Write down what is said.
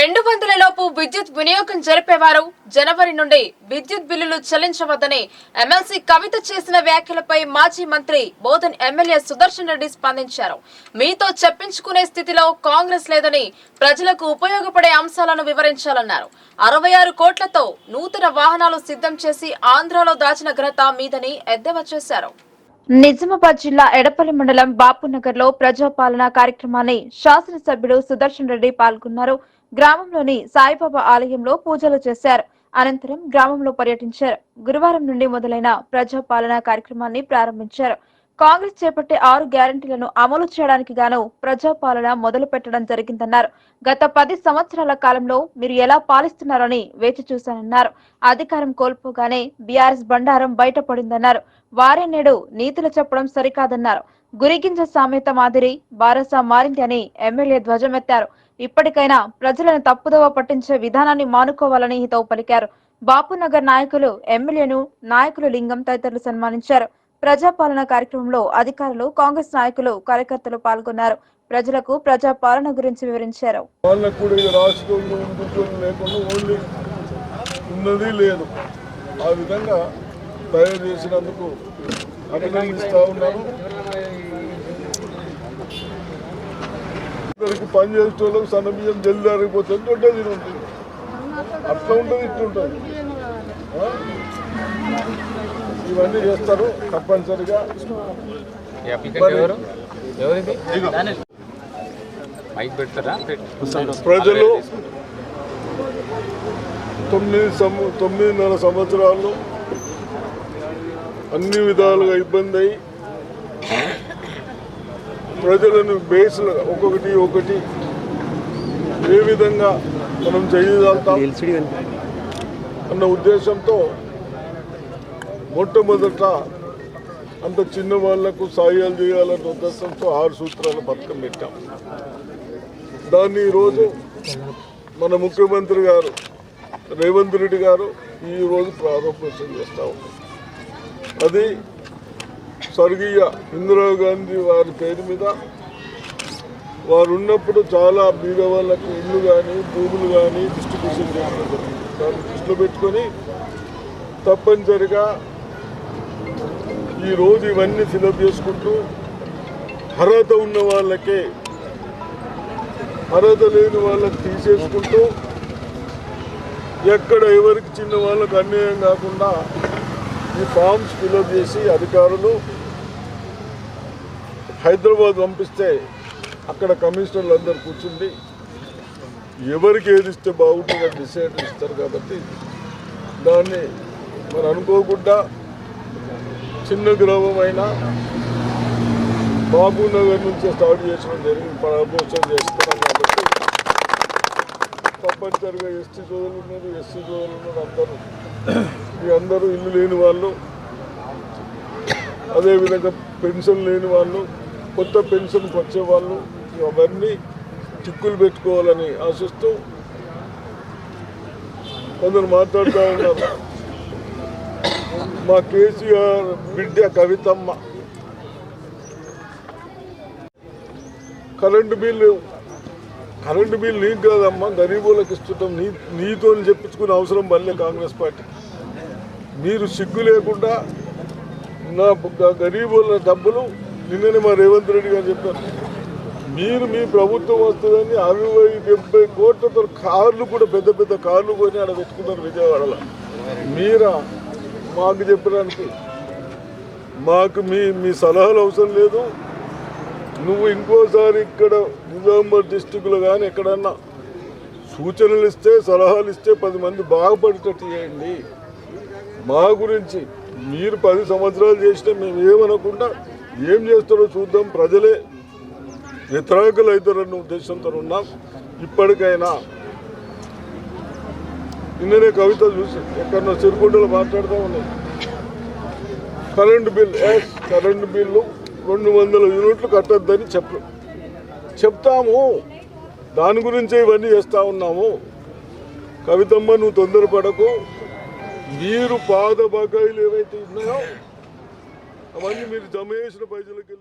రెండు వందల లోపు విద్యుత్ వినియోగం జరిపేవారు. జనవరి నుండి విద్యుత్ బిల్లులు చెల్లించవద్దని ఎమ్మెల్సీ కవిత చేసిన వ్యాఖ్యలపై మాజీ మంత్రి బోధన్ ఎమ్మెల్యే సుదర్శన్ రెడ్డి స్పందించారు. మీతో చెప్పించుకునే స్థితిలో కాంగ్రెస్ లేదని ప్రజలకు ఉపయోగపడే అంశాలను వివరించాలన్నారు. అరవై ఆరు కోట్లతో నూతన వాహనాలు సిద్ధం చేసి ఆంధ్రాలో దాచిన ఘనత మీదని ఎద్దేవా చేశారు. నిజామాబాద్ జిల్లా ఎడపల్లి మండలం బాపునగర్లో ప్రజాపాలన కార్యక్రమాన్ని శాసనసభ్యుడు సుదర్శన్ రెడ్డి పాల్గొన్నారు. గ్రామంలోని సాయిబాబా ఆలయంలో పూజలు చేశారు. అనంతరం గ్రామంలో పర్యటించారు. గురువారం నుండి మొదలైన ప్రజాపాలన కార్యక్రమాన్ని ప్రారంభించారు. కాంగ్రెస్ చేపట్టే ఆరు గ్యారంటీలను అమలు చేయడానికి గాను ప్రజాపాలన మొదలు పెట్టడం జరిగిందన్నారు. గత పది సంవత్సరాల కాలంలో మీరు ఎలా పాలిస్తున్నారని వేచి చూశానన్నారు. అధికారం కోల్పోగానే బీఆర్ఎస్ బండారం బయటపడిందన్నారు. వారే నేడు నీతులు చెప్పడం సరికాదన్నారు. గురిగింజ సామెత మాదిరి బారసా మారింది అని ఎమ్మెల్యే ధ్వజమెత్తారు. ఇప్పటికైనా ప్రజలను తప్పుదోవ పట్టించే విధానాన్ని మానుకోవాలని హితవు పలికారు. బాపునగర్ నాయకులు ఎమ్మెల్యేను నాయకులు లింగం తదితరులు సన్మానించారు. ప్రజాపాలన కార్యక్రమంలో అధికారులు కాంగ్రెస్ నాయకులు కార్యకర్తలు పాల్గొన్నారు. ప్రజలకు ప్రజాపాలన గురించి వివరించారు. లేకుండా ఉన్నది లేదు. ఆ విధంగా తయారు చేసినందుకు అభినందిస్తా ఉన్నాను. పని చేసేటోళ్ళకి సన్న బియ్యం జల్ది అరిగిపోతుంది దొడ్డ ఉంటుంది అట్లా ఉంటుంది ఇట్లుంటుంది ఇవన్నీ చేస్తారు తప్పనిసరిగా. ప్రజలు తొమ్మిది సం- తొమ్మిదిన్నర సంవత్సరాలు అన్ని విధాలుగా ఇబ్బంది అయి ప్రజలను బేస్లు ఒక్కొక్కటి ఒకటి ఏ విధంగా మనం చేయగలుగుతాం అన్న ఉద్దేశంతో మొట్టమొదట అంత చిన్న వాళ్ళకు సాయాలు చేయాలన్న ఉద్దేశంతో ఆరు సూత్రాల పథకం పెట్టాం. దాన్ని ఈరోజు మన ముఖ్యమంత్రి గారు రేవంత్ రెడ్డి గారు ఈరోజు ప్రారంభోత్సవం చేస్తూ ఉన్నారు. అది స్వర్గీయ ఇందిరాగాంధీ వారి పేరు మీద వారు ఉన్నప్పుడు చాలా బీద వాళ్ళకు ఇల్లు కానీ భూములు కానీ డిస్ట్రిబ్యూషన్ చేయడం జరిగింది. దాన్ని దృష్టిలో పెట్టుకొని తప్పనిసరిగా ఈరోజు ఇవన్నీ ఫిలప్ చేసుకుంటూ అర్హత ఉన్న వాళ్ళకే అర్హత లేని వాళ్ళకి తీసేసుకుంటూ ఎక్కడ ఎవరికి చిన్న వాళ్ళకు అన్యాయం కాకుండా ఈ ఫామ్స్ ఫిలప్ చేసి అధికారులు హైదరాబాద్ పంపిస్తే అక్కడ కమిషనర్లు అందరు కూర్చుండి ఎవరికి ఏది ఇస్తే బాగుంటుందో డిసైడ్ ఇస్తారు కాబట్టి దాన్ని మరి అనుకోకుండా చిన్న గ్రామం అయినా బాబు నగర్ నుంచి స్టార్ట్ చేసడం జరిగింది. ప్రారంభోత్సవం చేస్తున్నాం కాబట్టి తప్పనిసరిగా ఎస్టీ సోదరులు ఉన్నారు ఎస్సీ సోదరులు ఉన్నారు అందరూ. ఈ అందరూ ఇల్లు లేని వాళ్ళు అదేవిధంగా పెన్షన్ లేని వాళ్ళు కొత్త పెన్షన్కి వచ్చే వాళ్ళు అవన్నీ చిక్కులు పెట్టుకోవాలని ఆశిస్తూ కొందరు మాట్లాడుతూ ఉన్నారు. మా కేసీఆర్ బిడ్డ కవితమ్మ. కరెంటు బిల్లు కరెంటు బిల్ నీకు కాదమ్మా? గరీబులకు ఇస్తుంటాం నీ నీతో చెప్పించుకునే అవసరం పడలే కాంగ్రెస్ పార్టీ. మీరు సిగ్గు లేకుండా నా గరీబుల డబ్బులు నిన్ననే మా రేవంత్ రెడ్డి గారు చెప్పారు. మీరు మీ ప్రభుత్వం వస్తుందని అరవై డెబ్బై కోట్లతో కార్లు కూడా పెద్ద పెద్ద కార్లు కొని ఆడ పెట్టుకున్నారు విజయవాడలో. మీరా మాకు చెప్పడానికి. మాకు మీ మీ సలహాలు అవసరం లేదు. నువ్వు ఇంకోసారి ఇక్కడ నిజామాబాద్ డిస్టిక్లో కానీ ఎక్కడన్నా సూచనలు ఇస్తే సలహాలు ఇస్తే పది మంది బాగుపడేటట్టు చేయండి. మా గురించి మీరు పది సంవత్సరాలు చేసినా మేము ఏమనకుండా ఏం చేస్తారో చూద్దాం. ప్రజలే వ్యతిరేకులు అవుతారన్న ఉద్దేశంతో ఉన్నాం. ఇప్పటికైనా నిన్ననే కవిత చూసి ఎక్కడన్నా సిరిగుండలు మాట్లాడుతూ ఉన్నాయి కరెంటు బిల్ కరెంటు బిల్లు రెండు వందల యూనిట్లు కట్టొద్దని చెప్ప. చెప్తాము. దాని గురించే ఇవన్నీ చేస్తూ ఉన్నాము. కవితమ్మ నువ్వు తొందరపడకు. మీరు పాద బకాయిలు ఏవైతే ఉన్నాయో అవన్నీ మీరు జమ చేసిన పైసలకి